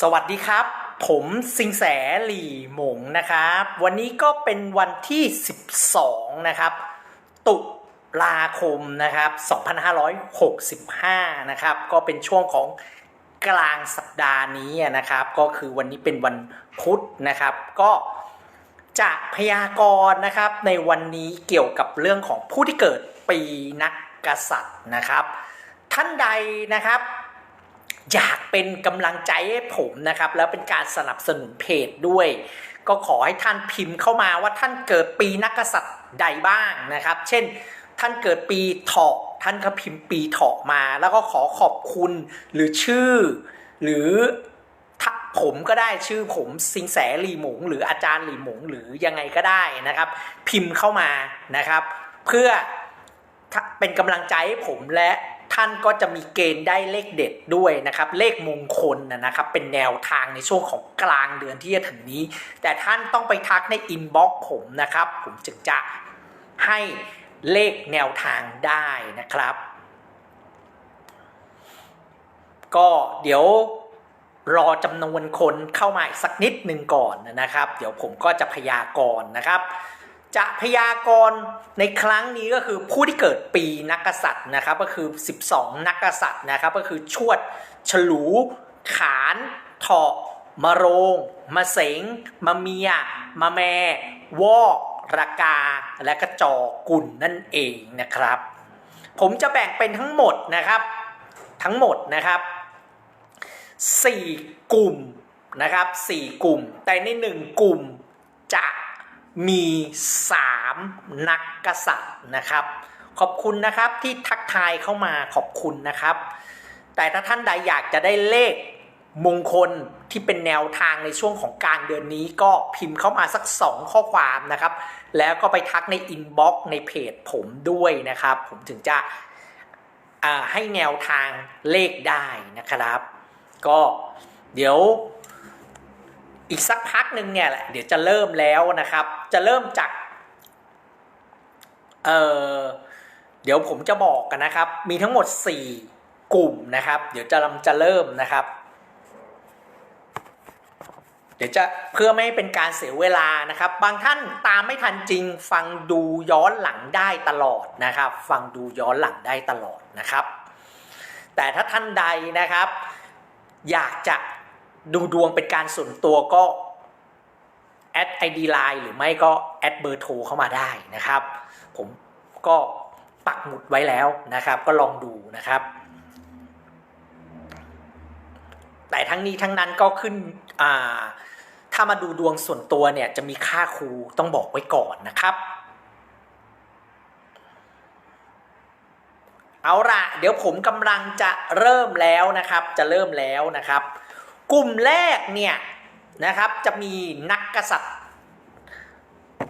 สวัสดีครับ ผมสิงแสหลี่หมงนะครับ วันนี้ก็เป็นวันที่ 12 นะครับ ตุลาคมนะครับ 2565 นะครับ ก็เป็นช่วงของกลางสัปดาห์นี้นะครับ ก็คือวันนี้เป็นวันพุธนะครับ ก็จะพยากรณ์นะครับในวันนี้เกี่ยวกับเรื่องของผู้ที่เกิดปีนักกษัตริย์นะครับ ท่านใดนะครับ อยากเป็นกำลังใจให้ผมนะครับ แล้วเป็นการสนับสนุนเพจด้วย ก็ขอให้ท่านพิมพ์เข้ามาว่าท่านเกิดปีนักกษัตริย์ใดบ้างนะครับ เช่น ท่านเกิดปีเถาะท่านก็พิมพ์ปีเถาะมา แล้วก็ขอขอบคุณหรือชื่อ หรือผมก็ได้ชื่อผมสิงแสหลีหมง หรืออาจารย์หลีหมง หรือยังไงก็ได้นะครับ พิมพ์เข้ามานะครับ เพื่อเป็นกำลังใจให้ผมและ ท่านก็จะมีเกณฑ์ได้เลขเด็ดด้วยนะครับ เลขมงคลนะนะครับ เป็นแนวทางในช่วงของกลางเดือนที่จะถึงนี้ แต่ท่านต้องไปทักในอินบ็อกซ์ผมนะครับ ผมจึงจะให้เลขแนวทางได้นะครับ ก็เดี๋ยวรอจำนวนคนเข้ามาอีกสักนิดหนึ่งก่อนนะครับ เดี๋ยวผมก็จะพยากรณ์นะครับ จะพยากรณ์ในครั้งนี้ก็คือผู้ที่เกิดปีนักกษัตริย์นะครับก็คือ 12 นักกษัตริย์นะครับก็คือชวด ฉลู ขานเถาะมะโรง มะเสง มะเมีย มะแม วอกระกา และกระจอกุลนั่นเองนะครับ ผมจะแบ่งเป็นทั้งหมดนะครับ ทั้งหมดนะครับ 4 กลุ่มนะครับ 4 กลุ่ม แต่ใน 1 กลุ่มจะ มี 3 นักกษัตริย์นะครับ ขอบคุณนะครับที่ทักทายเข้ามาขอบคุณนะครับ แต่ถ้าท่านใดอยากจะได้เลขมงคลที่เป็นแนวทางในช่วงของกลางเดือนนี้ก็พิมพ์เข้ามาสัก 2 ข้อความนะครับ แล้วก็ไปทักในอินบ็อกซ์ในเพจผมด้วยนะครับ ผมถึงจะให้แนวทางเลขได้นะครับ ก็เดี๋ยว อีกสักพักหนึ่งเนี่ยแหละเดี๋ยวจะเริ่มแล้วนะครับ จะเริ่มจากเออเดี๋ยวผมจะบอกกันนะครับ มีทั้งหมด 4 กลุ่มนะครับ เดี๋ยวจะจะเริ่มนะครับ เดี๋ยวจะเพื่อไม่ให้เป็นการเสียเวลานะครับ บางท่านตามไม่ทันจริง ฟังดูย้อนหลังได้ตลอดนะครับ ฟังดูย้อนหลังได้ตลอดนะครับ แต่ถ้าท่านใดนะครับ อยากจะ ดูดวงเป็นการส่วนตัวก็แอด ID Line หรือไม่ก็แอดเบอร์โทรเข้ามาได้นะครับ ผมก็ปักหมุดไว้แล้วนะครับ ก็ลองดูนะครับ แต่ทั้งนี้ทั้งนั้นก็ขึ้นถ้ามาดูดวงส่วนตัวเนี่ยจะมีค่าครูต้องบอกไว้ก่อนนะครับเอาละเดี๋ยวผมกำลังจะเริ่มแล้วนะครับ จะเริ่มแล้วนะครับ กลุ่มแรกเนี่ยนะครับจะมีนักกษัตริย์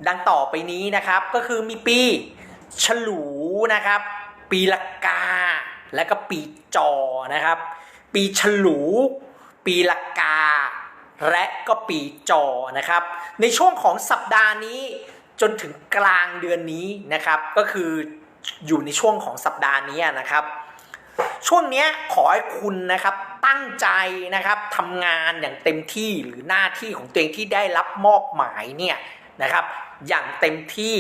ดังต่อไปนี้นะครับก็คือมีปีฉลูนะครับ ปีละกา และก็ปีจอนะครับ ปีฉลู ปีละกา และก็ปีจอนะครับ ในช่วงของสัปดาห์นี้จนถึงกลางเดือนนี้นะครับ ก็คืออยู่ในช่วงของสัปดาห์นี้นะครับ ช่วงนี้ขอให้คุณนะครับตั้งใจนะครับทำงานอย่างเต็มที่หรือหน้าที่ของตัวเองที่ได้รับมอบหมายเนี่ยนะครับ อย่างเต็มที่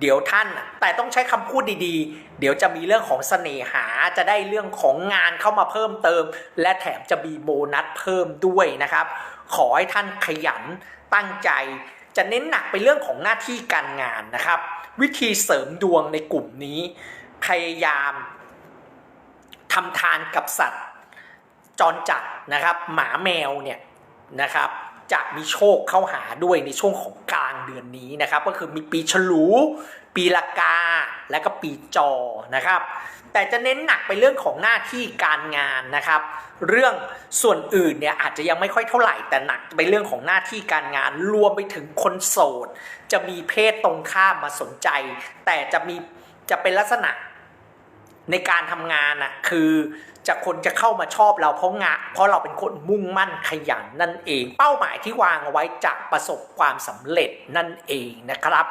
เดี๋ยวท่าน แต่ต้องใช้คำพูดดีๆ เดี๋ยวจะมีเรื่องของเสน่หาจะได้เรื่องของงานเข้ามาเพิ่มเติม และแถมจะมีโบนัสเพิ่มด้วยนะครับ ขอให้ท่านขยันตั้งใจจะเน้นหนักไปเรื่องของหน้าที่การงานนะครับ วิธีเสริมดวงในกลุ่มนี้พยายาม ทำทานกับสัตว์จรจัดนะครับ หมาแมวเนี่ยนะครับจะมีโชคเข้าหาด้วยในช่วงของกลางเดือนนี้นะครับ ก็คือมีปีฉลู ปีละกา และก็ปีจอนะครับ แต่จะเน้นหนักไปเรื่องของหน้าที่การงานนะครับ เรื่องส่วนอื่นเนี่ยอาจจะยังไม่ค่อยเท่าไหร่ แต่หนักไปเรื่องของหน้าที่การงานรวมไปถึงคนโสด จะมีเพศตรงข้ามมาสนใจ แต่จะมีจะเป็นลักษณะ ในการทำงานอะคือจะคนจะเข้ามาชอบเราเพราะงานเพราะเราเป็นคนมุ่งมั่นขยันนั่นเอง เป้าหมายที่วางเอาไว้จะประสบความสำเร็จนั่นเองนะครับ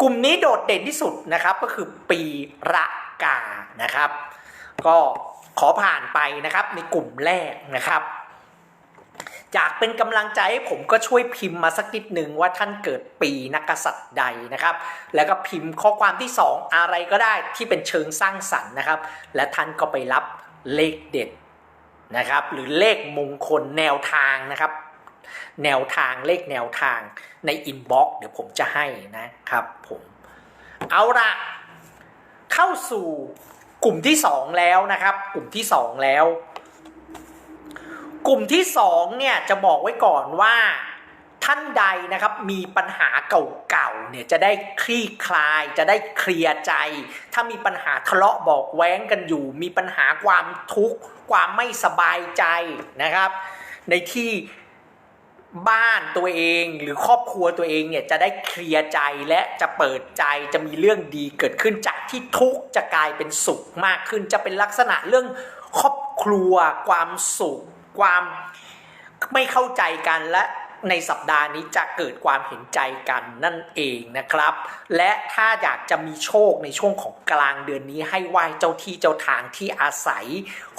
กลุ่มนี้โดดเด่นที่สุดนะครับก็คือปีระกานะครับ ก็ขอผ่านไปนะครับในกลุ่มแรกนะครับ อยากเป็นกำลังใจให้ผมก็ช่วยพิมพ์มาสักนิดหนึ่งว่าท่านเกิดปีนักกษัตริย์ใดนะครับ แล้วก็พิมพ์ข้อความที่ 2 อะไรก็ได้ที่เป็นเชิงสร้างสรรค์นะครับ และท่านก็ไปรับเลขเด็ดนะครับ หรือเลขมงคลแนวทางนะครับ แนวทางเลขแนวทางในอินบ็อกซ์เดี๋ยวผมจะให้นะครับผมเอาละเข้าสู่กลุ่มที่ 2 แล้วนะครับ กลุ่มที่ 2 แล้ว กลุ่มที่2เนี่ยจะบอกไว้ก่อนว่าท่านใดนะครับมีปัญหาเก่าๆเนี่ยจะได้คลี่คลายจะได้เคลียร์ใจ ถ้ามีปัญหาทะเลาะบอกแว้งกันอยู่ มีปัญหาความทุกข์ความไม่สบายใจนะครับ ในที่บ้านตัวเองหรือครอบครัวตัวเองเนี่ยจะได้เคลียร์ใจและจะเปิดใจจะมีเรื่องดีเกิดขึ้นจากที่ทุกข์จะกลายเป็นสุขมากขึ้น จะเป็นลักษณะเรื่องครอบครัวความสุข ความไม่เข้าใจกันและในสัปดาห์นี้จะเกิดความเห็นใจกันนั่นเองนะครับ และถ้าอยากจะมีโชคในช่วงของกลางเดือนนี้ให้ไหว้เจ้าที่เจ้าทางที่อาศัย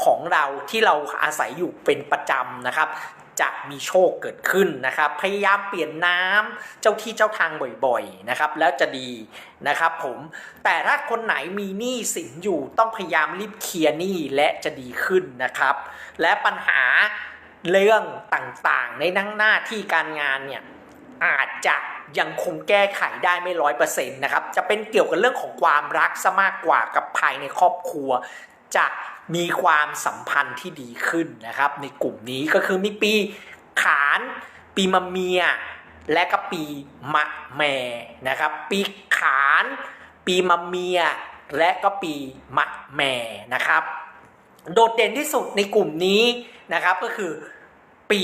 ของเราที่เราอาศัยอยู่เป็นประจำนะครับ จะมีโชคเกิดขึ้นนะครับ พยายามเปลี่ยนน้ำเจ้าที่เจ้าทางบ่อยๆนะครับ แล้วจะดีนะครับผมแต่ถ้าคนไหนมีหนี้สินอยู่ต้องพยายามรีบเคลียร์หนี้และจะดีขึ้นนะครับ และปัญหาเรื่องต่างๆ ในนั่งหน้าที่การงานเนี่ยอาจจะยังคงแก้ไขได้ไม่ร้อยเปอร์เซ็นต์นะครับ จะเป็นเกี่ยวกับเรื่องของความรักซะมากกว่ากับภายในครอบครัว จะ มีความสัมพันธ์ที่ดีขึ้นนะครับ ในกลุ่มนี้ก็คือมีปีขานปีมะเมีย และก็ปีมะแม่นะครับ ปีขาน ปีมะเมีย และก็ปีมะแม่นะครับ โดดเด่นที่สุดในกลุ่มนี้นะครับก็คือปี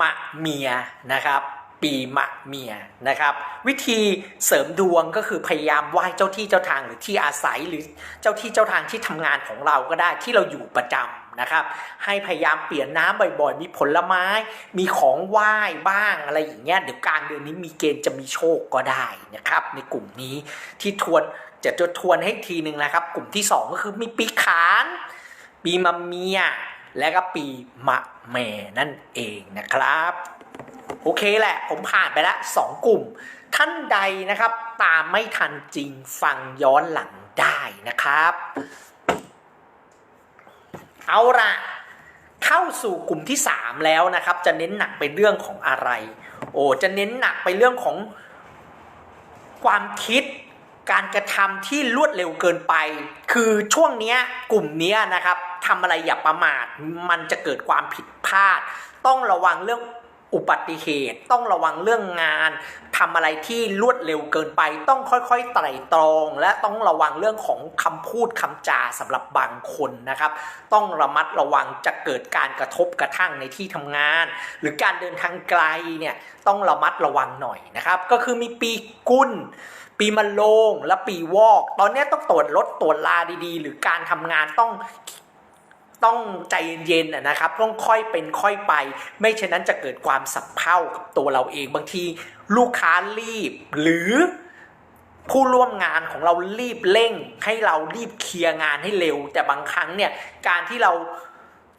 มะเมียนะครับ ปีมะเมียนะครับ วิธีเสริมดวงก็คือพยายามไหว้เจ้าที่เจ้าทางหรือที่อาศัยหรือเจ้าที่เจ้าทางที่ทำงานของเราก็ได้ที่เราอยู่ประจำนะครับ ให้พยายามเปลี่ยนน้ำบ่อยๆ มีผลไม้ มีของไหว้บ้างอะไรอย่างเงี้ยเดี๋ยวกลางเดือนนี้มีเกณฑ์จะมีโชคก็ได้นะครับ ในกลุ่มนี้ที่ทวนจะจะทวนให้ทีหนึ่งนะครับ กลุ่มที่สองก็คือมีปีขาน ปีมะเมีย และก็ปีมะแม่นั่นเองนะครับ โอเคแหละ ผมผ่านไปแล้วสองกลุ่ม ท่านใดนะครับ ตามไม่ทันจริงฟังย้อนหลังได้นะครับ เอาละเข้าสู่กลุ่มที่ 3 แล้วนะครับ จะเน้นหนักไปเรื่องของอะไร โอ้จะเน้นหนักไปเรื่องของความคิดการกระทำที่รวดเร็วเกินไป คือช่วงนี้กลุ่มเนี้ยนะครับทำอะไรอย่าประมาท มันจะเกิดความผิดพลาด ต้องระวังเรื่อง อุบัติเหตุ ต้องระวังเรื่องงานทำอะไรที่รวดเร็วเกินไป ต้องค่อยๆไตร่ตรอง และต้องระวังเรื่องของคำพูดคำจาสำหรับบางคนนะครับ ต้องระมัดระวังจะเกิดการกระทบกระทั่งในที่ทำงาน หรือการเดินทางไกลเนี่ยต้องระมัดระวังหน่อยนะครับ ก็คือมีปีกุลปีมะโรงและปีวอก ตอนนี้ต้องตรวจรถตรวจลาดีๆ หรือการทำงานต้อง ต้องใจเย็นๆนะครับต้องค่อยเป็นค่อยไป ไม่เช่นนั้นจะเกิดความสับเพร่ากับตัวเราเองบางที ลูกค้ารีบหรือผู้ร่วมงานของเรารีบเร่ง ให้เรารีบเคลียร์งานให้เร็ว แต่บางครั้งเนี่ยการที่เรา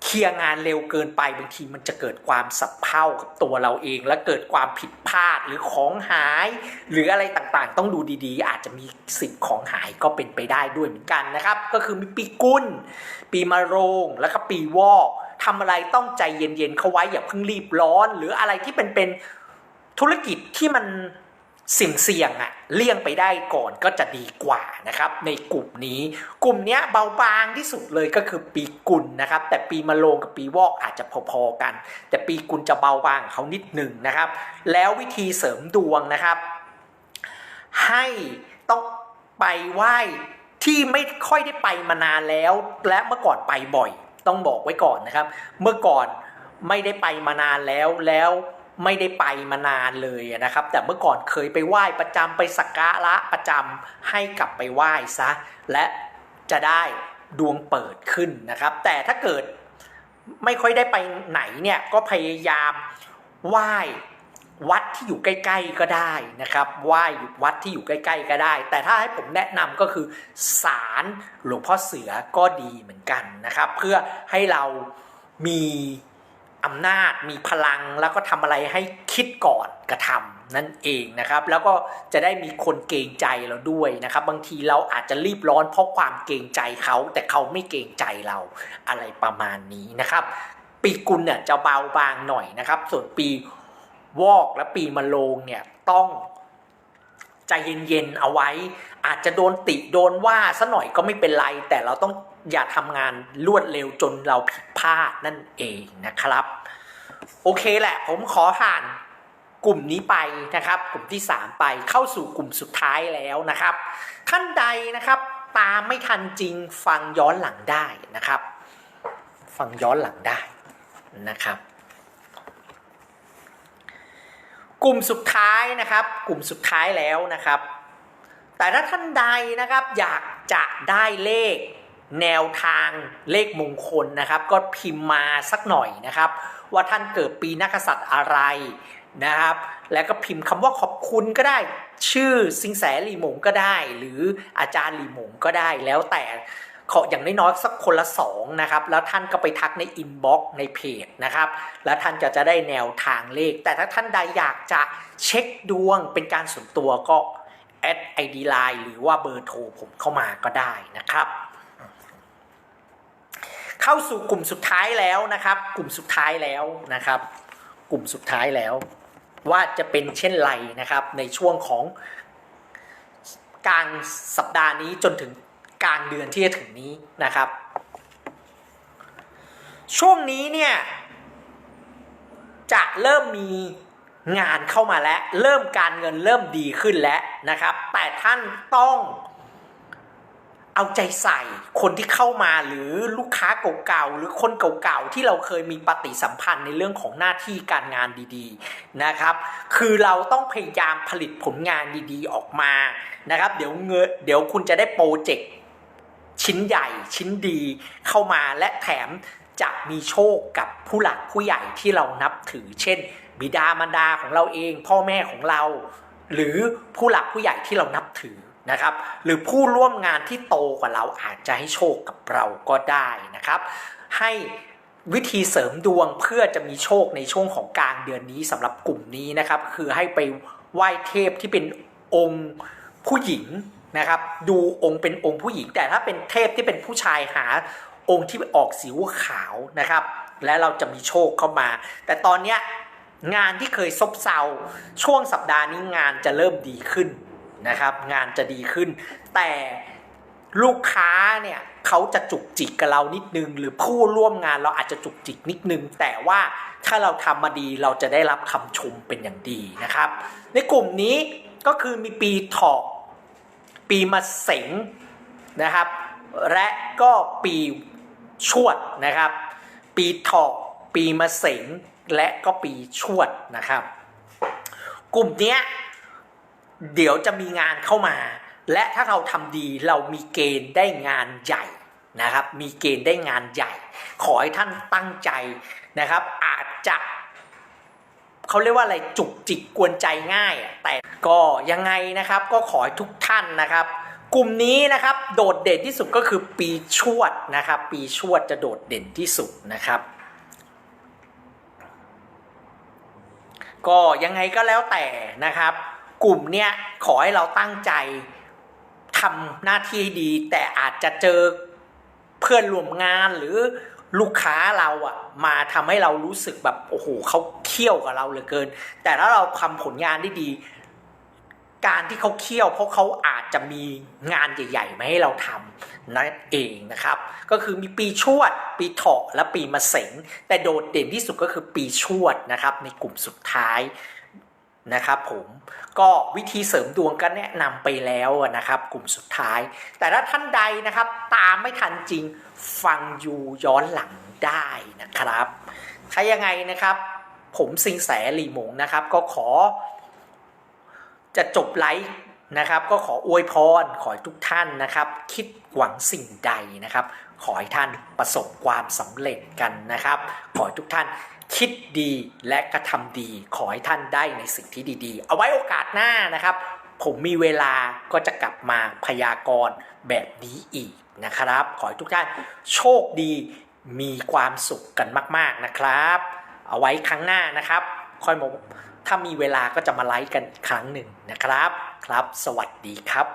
เคลียร์งานเร็วเกินไปบางทีมันจะเกิดความสับเพร่ากับตัวเราเอง และเกิดความผิดพลาดหรือของหาย หรืออะไรต่างๆ ต้องดูดีๆ อาจจะมีสิ่งของหายก็เป็นไปได้ด้วยเหมือนกันนะครับ ก็คือมีปีกุลปีมะโรงแล้วก็ปีวอกทำอะไรต้องใจเย็นๆเข้าไว้อย่าเพิ่งรีบร้อน หรืออะไรที่เป็นเป็นธุรกิจที่มัน สี่งเสี่ยงอะเลี่ยงไปได้ก่อนก็จะดีกว่านะครับในกลุ่มนี้ กลุ่มนี้เบาบางที่สุดเลยก็คือปีกุลนะครับ แต่ปีมะโรงกับปีวอกอาจจะพอๆกัน แต่ปีกุลจะเบาบางเขานิดหนึ่งนะครับ แล้ววิธีเสริมดวงนะครับ ให้ต้องไปไหว้ที่ไม่ค่อยได้ไปมานานแล้ว และเมื่อก่อนไปบ่อย ต้องบอกไว้ก่อนนะครับ เมื่อก่อนไม่ได้ไปมานานแล้วแล้ว ไม่ได้ไปมานานเลยนะครับ แต่เมื่อก่อนเคยไปไหว้ประจำไปสักการะประจำให้กลับไปไหว้ซะ และจะได้ดวงเปิดขึ้นนะครับ แต่ถ้าเกิดไม่ค่อยได้ไปไหนเนี่ยก็พยายามไหว้วัดที่อยู่ใกล้ ๆก็ได้นะครับไหว้วัดที่อยู่ใกล้ ๆ ก็ได้ แต่ถ้าให้ผมแนะนำก็คือศาลหลวงพ่อเสือก็ดีเหมือนกันนะครับ เพื่อให้เรามี อำนาจมีพลังแล้วก็ทำอะไรให้คิดก่อนกระทำนั่นเองนะครับ แล้วก็จะได้มีคนเกรงใจเราด้วยนะครับ บางทีเราอาจจะรีบร้อนเพราะความเกรงใจเขา แต่เขาไม่เกรงใจเราอะไรประมาณนี้นะครับ ปีกุลเนี่ยจะเบาบางหน่อยนะครับ ส่วนปีวอกและปีมะโรงเนี่ยต้องใจเย็นๆเอาไว้ อาจจะโดนติโดนว่าซะหน่อยก็ไม่เป็นไร แต่เราต้องอย่าทำงานรวดเร็วจนเราผิดพลาดนั่นเองนะครับ โอเคแหละ ผมขอผ่านกลุ่มนี้ไปนะครับ กลุ่มที่ 3 ไปเข้าสู่กลุ่มสุดท้ายแล้วนะครับ ท่านใดนะครับ ตามไม่ทันจริงฟังย้อนหลังได้นะครับ ฟังย้อนหลังได้นะครับ กลุ่มสุดท้ายนะครับ กลุ่มสุดท้ายแล้วนะครับ แต่ถ้าท่านใดนะครับอยากจะได้เลขแนวทางเลขมงคลนะครับ ก็พิมพ์มาสักหน่อยนะครับ ว่าท่านเกิดปีนักษัตริย์อะไรนะครับ แล้วก็พิมพ์คำว่าขอบคุณก็ได้ ชื่อสิงแสหลีหมงก็ได้ หรืออาจารย์หลีหมงก็ได้แล้วแต่ขออย่างน้อยๆสักคนละสองนะครับ แล้วท่านก็ไปทักในอินบ็อกซ์ในเพจนะครับ แล้วท่านจะจะได้แนวทางเลข แต่ถ้าท่านใดอยากจะเช็คดวงเป็นการส่วนตัวก็ แอดไอดีไลน์หรือว่าเบอร์โทรผมเข้ามาก็ได้นะครับ เข้าสู่กลุ่มสุดท้ายแล้วนะครับ กลุ่มสุดท้ายแล้วนะครับ กลุ่มสุดท้ายแล้ว ว่าจะเป็นเช่นไรนะครับ ในช่วงของกลางสัปดาห์นี้จนถึงกลางเดือนที่จะถึงนี้นะครับ ช่วงนี้เนี่ยจะเริ่มมี งานเข้ามาแล้ว เริ่มการเงินเริ่มดีขึ้นแล้วนะครับ แต่ท่านต้องเอาใจใส่คนที่เข้ามาหรือลูกค้าเก่าๆ หรือคนเก่าๆ ที่เราเคยมีปฏิสัมพันธ์ในเรื่องของหน้าที่การงานดีๆนะครับ คือเราต้องพยายามผลิตผลงานดีๆออกมานะครับ เดี๋ยวเงเดี๋ยวคุณจะได้โปรเจกต์ชิ้นใหญ่ชิ้นดีเข้ามาและแถมจะมีโชคกับผู้หลักผู้ใหญ่ที่เรานับถือเช่น บิดามารดาของเราเอง พ่อแม่ของเรา หรือผู้หลักผู้ใหญ่ที่เรานับถือนะครับ หรือผู้ร่วมงานที่โตกว่าเราอาจจะให้โชคกับเราก็ได้นะครับ ให้วิธีเสริมดวงเพื่อจะมีโชคในช่วงของกลางเดือนนี้สำหรับกลุ่มนี้นะครับ คือให้ไปไหว้เทพที่เป็นองค์ผู้หญิงนะครับ ดูองค์เป็นองค์ผู้หญิง แต่ถ้าเป็นเทพที่เป็นผู้ชายหาองค์ที่ออกสีขาวนะครับ และเราจะมีโชคเข้ามา แต่ตอนเนี้ย งานที่เคยซบเซาช่วงสัปดาห์นี้งานจะเริ่มดีขึ้นนะครับ งานจะดีขึ้น แต่ลูกค้าเนี่ยเขาจะจุกจิกกับเรานิดนึง หรือผู้ร่วมงานเราอาจจะจุกจิกนิดนึง แต่ว่าถ้าเราทำมาดีเราจะได้รับคำชมเป็นอย่างดีนะครับ ในกลุ่มนี้ก็คือมีปีถาะปีมะเสงนะครับ และก็ปีชวดนะครับ ปีถาะปีมะเสง และก็ปีชวดนะครับ กลุ่มเนี้ยเดี๋ยวจะมีงานเข้ามา และถ้าเราทำดีเรามีเกณฑ์ได้งานใหญ่นะครับ มีเกณฑ์ได้งานใหญ่ ขอให้ท่านตั้งใจนะครับ อาจจะเขาเรียกว่าอะไรจุกจิกกวนใจง่าย แต่ก็ยังไงนะครับก็ขอให้ทุกท่านนะครับ กลุ่มนี้นะครับโดดเด่นที่สุดก็คือปีชวดนะครับ ปีชวดจะโดดเด่นที่สุดนะครับ ก็ยังไงก็แล้วแต่นะครับ กลุ่มเนี้ยขอให้เราตั้งใจทำหน้าที่ดี แต่อาจจะเจอเพื่อนร่วมงานหรือลูกค้าเราอะมาทำให้เรารู้สึกแบบโอ้โหเขาเคี่ยวกับเราเหลือเกิน แต่ถ้าเราทำผลงานได้ดี การที่เขาเคี่ยวเพราะเขาอาจจะมีงานใหญ่ๆมาให้เราทำนั่นเองนะครับ ก็คือมีปีชวด ปีเถาะและปีมะเสงแต่โดดเด่นที่สุดก็คือปีชวดนะครับ ในกลุ่มสุดท้ายนะครับผมก็วิธีเสริมดวงก็แนะนำไปแล้วนะครับ กลุ่มสุดท้าย แต่ถ้าท่านใดนะครับ ตามไม่ทันจริงฟังยูย้อนหลังได้นะครับ ถ้ายังไงนะครับ ผมสิงแสหลีหมงนะครับ ก็ขอ จะจบไลฟ์นะครับ ก็ขออวยพร ขอให้ทุกท่านนะครับ คิดหวังสิ่งใดนะครับ ขอให้ท่านประสบความสำเร็จกันนะครับ ขอให้ทุกท่านคิดดีและกระทำดี ขอให้ท่านได้ในสิ่งที่ดีๆ เอาไว้โอกาสหน้านะครับ ผมมีเวลาก็จะกลับมาพยากรณ์แบบนี้อีกนะครับ ขอให้ทุกท่านโชคดีมีความสุขกันมาก ๆนะครับ เอาไว้ครั้งหน้านะครับ ค่อยมา ถ้ามีเวลาก็จะมาไลฟ์กันครั้งหนึ่งนะครับ ครับ สวัสดีครับ